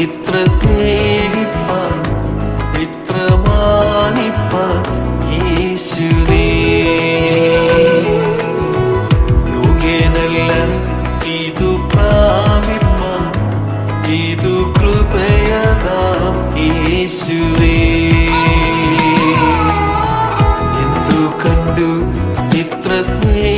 ഇത്ര സ്നേഹിപ്പാൻ ഇത്ര മാനിപ്പാൻ യേശുവേ യോഗ്യനല്ല ഇതു പ്രാപിപ്പാൻ ഇതു കൃപയതാം യേശുവേ എന്തു കണ്ടു ഇത്ര സ്നേഹിപ്പാൻ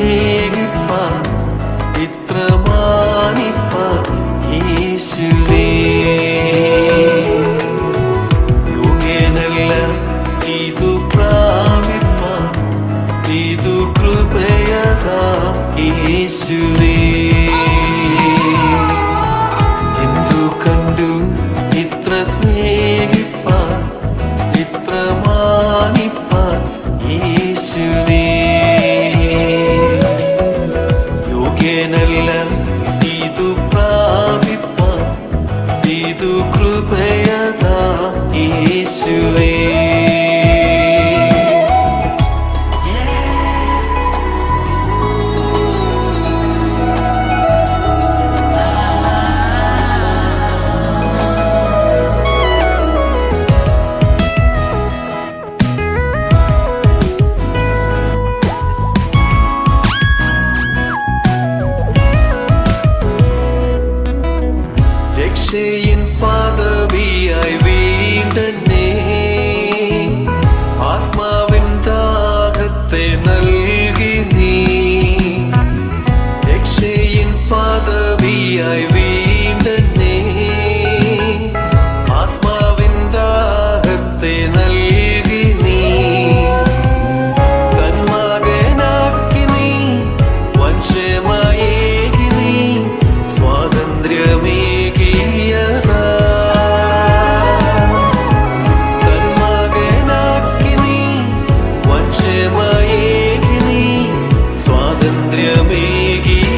സ്നേഹിപ്പാൻ ഇത്ര മാനിപ്പാൻ യേശുവേ യോഗ്യനല്ല ഇതു പ്രാപിപ്പാൻ ഇതു പദവിയായി വീണ്ടെന്നെ ആത്മാവിൻ ദാഹത്തെ നൽകി നീ. തന്മകനാക്കി നീ വംശമായേകി നീ സ്വാതന്ത്ര്യമേകിയതാ. തന്മകനാക്കി നീ വംശമായേകി നീ സ്വാതന്ത്ര്യമേകിയതാ